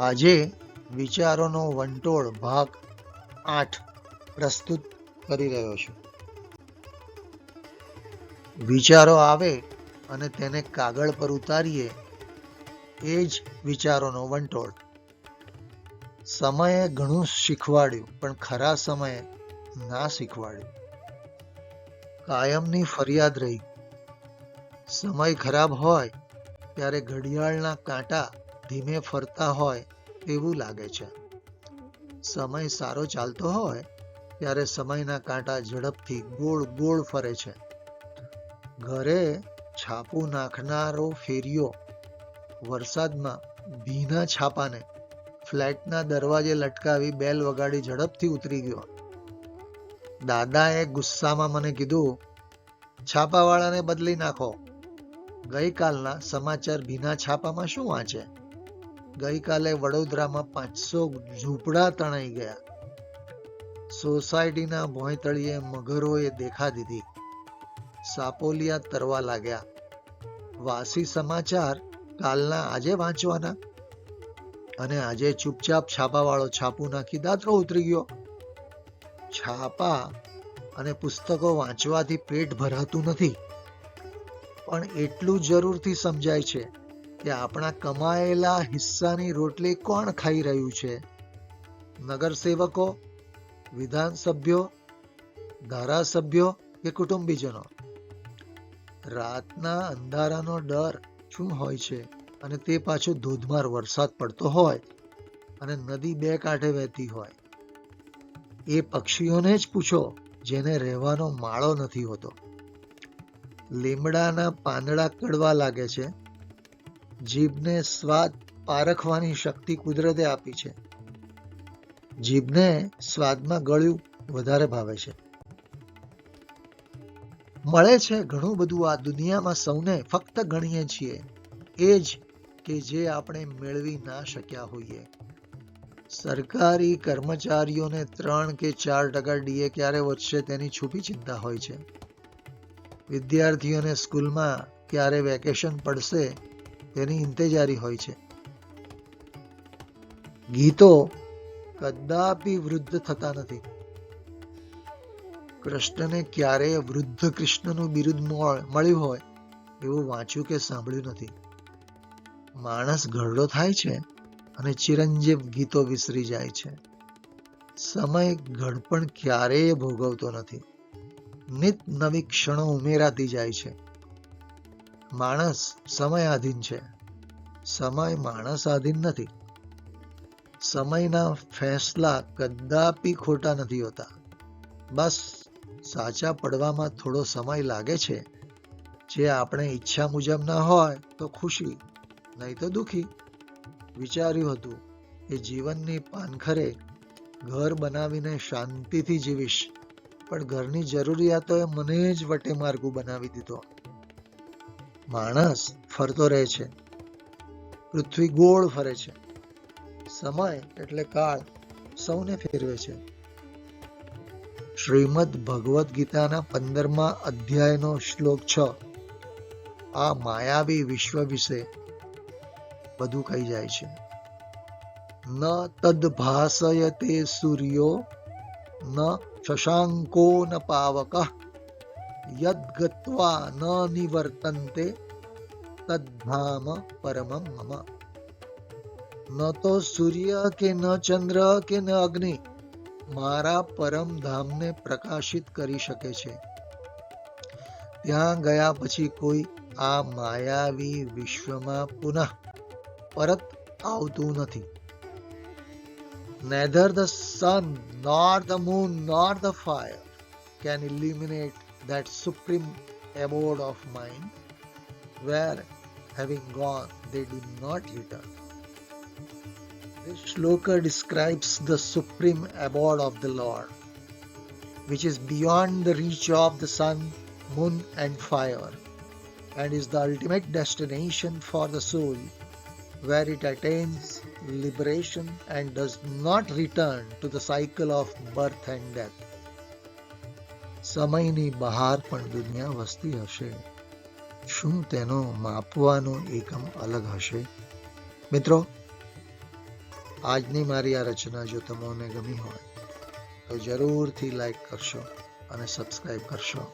આજે વિચારોનો વંટોળ ભાગ આઠ પ્રસ્તુત કરી રહ્યો છું. વિચારો આવે અને તેને કાગળ પર ઉતારીએ, એ જ વિચારોનો વંટોળ. સમયે ઘણું શીખવાડ્યું, પણ ખરા સમયે ના શીખવાડ્યું. કાયમની ફરિયાદ રહી. સમય ખરાબ હોય, ત્યારે ઘડિયાળના કાંટા ધીમે ફરતા હોય એવું લાગે છે. સમય સારો ચાલતો હોય ત્યારે સમયના કાંટા ઝડપથી ગોળ ગોળ ફરે છે. ઘરે છાપું નાખનારો ફેરિયો વરસાદમાં ભીના છાપાને, ફ્લેટના દરવાજે લટકાવી બેલ વગાડી ઝડપથી ઉતરી ગયો. દાદાએ ગુસ્સામાં મને કીધું, છાપાવાળાને બદલી નાખો. ગઈકાલના સમાચાર ભીના છાપામાં શું વાંચે? ગઈકાલે વડોદરામાં પાંચસો ઝૂંપડા તણાઈ ગયા. સોસાયટીના ભોંયતળીએ મગરોએ દેખા દીધી. સાપોલિયા તરવા લાગ્યા. વાસી સમાચાર કાલના આજે વાંચવાના? અને આજે ચૂપચાપ છાપાવાળો છાપું નાખી દાતરો ઉતરી ગયો. છાપા અને પુસ્તકો વાંચવાથી પેટ ભરાતું નથી. પણ એટલું જરૂરથી સમજાય છે કે આપણા કમાયેલા હિસ્સાની રોટલી કોણ ખાઈ રહ્યું છે? નગરસેવકો, વિધાનસભ્યો, ધારાસભ્યો કે કુટુંબીજનો? રાતના અંધારાનો ડર શું હોય છે? અને તે પાછો ધોધમાર વરસાદ પડતો હોય અને નદી બે કાંઠે વહેતી હોય. એ પક્ષીઓને જ પૂછો જેને રહેવાનો માળો નથી હોતો. લીમડાના પાંદડા કડવા લાગે છે. જીભને સ્વાદ પારખવાની શક્તિ કુદરતે આપી છે. જીભને સ્વાદમાં ગળ્યું વધારે ભાવે છે. મળે છે ઘણું બધું આ દુનિયામાં સૌને ફક્ત ગણીએ છીએ. એ જ કે જે આપણે મેળવી ના શક્યા હોઈએ. સરકારી કર્મચારીઓને ત્રણ કે ચાર ટકા ડીએ ક્યારે વધશે તેની છુપી ચિંતા હોય છે. વિદ્યાર્થીઓને સ્કૂલમાં ક્યારે વેકેશન પડશે તેની ઇંતેજારી હોય છે. ગીતો કદાપી વૃદ્ધ થતા નથી. કૃષ્ણને ક્યારેય વૃદ્ધ કૃષ્ણનું બિરુદ મળ્યું હોય એવું વાંચ્યું કે સાંભળ્યું નથી. માણસ ઘરડો થાય છે અને ચિરંજીવ ગીતો વિસરી જાય છે. સમય ઘડપણ ક્યારેય ભોગવતો નથી. નિત નવી ક્ષણો ઉમેરાતી જાય છે. માણસ સમય આધીન છે. સમય માણસ આધીન નથી. સમયના ફેંસલા કદાપી ખોટા નથી હોતા. બસ સાચા પડવામાં થોડો સમય લાગે છે. જે આપણે ઈચ્છા મુજબ ના હોય તો ખુશી, નહીં તો દુખી. વિચાર્યું હતું કે જીવનની પાનખરે ઘર બનાવીને શાંતિથી જીવીશ. પણ ઘરની જરૂરિયાતોએ મને જ વટે માર્ગું બનાવી દીધો. માણસ ફરતો રહે છે. પૃથ્વી ગોળ ફરે છે. સમય એટલે કાળ સૌને ફેરવે છે. શ્રીમદ ભગવદ્ ગીતાના પંદરમા અધ્યાયનો શ્લોક છ. આ માયાવી વિશ્વ વિશે બધું કહી જાય છે. ન તદ્ભાસયતે સૂર્યો, ન શશાંકો ન પાવક. યદ્ગત્વા ન નિવર્તન્તે તદ્ધામ પરમમ મમ ન તો સૂર્ય કે ન ચંદ્ર કે ન અગ્નિ મારા પરમ ધામને પ્રકાશિત કરી શકે છે ત્યાં ગયા પછી કોઈ આ માયાવી વિશ્વમાં પુનઃ પરત આવતું નથી। Neither the sun nor the moon nor the fire can illuminate that supreme abode of mine where having gone they do not return this shloka describes the supreme abode of the lord which is beyond the reach of the sun moon and fire and is the ultimate destination for the soul where it attains liberation and does not return to the cycle of birth and death. સમયની બહાર પણ દુનિયા વસતી હશે. શું તેનો માપવાનો એકમ અલગ હશે? મિત્રો, આજની મારી આ રચના જો તમને ગમી હોય, તો જરૂરથી લાઈક કરશો અને સબસ્ક્રાઈબ કરશો.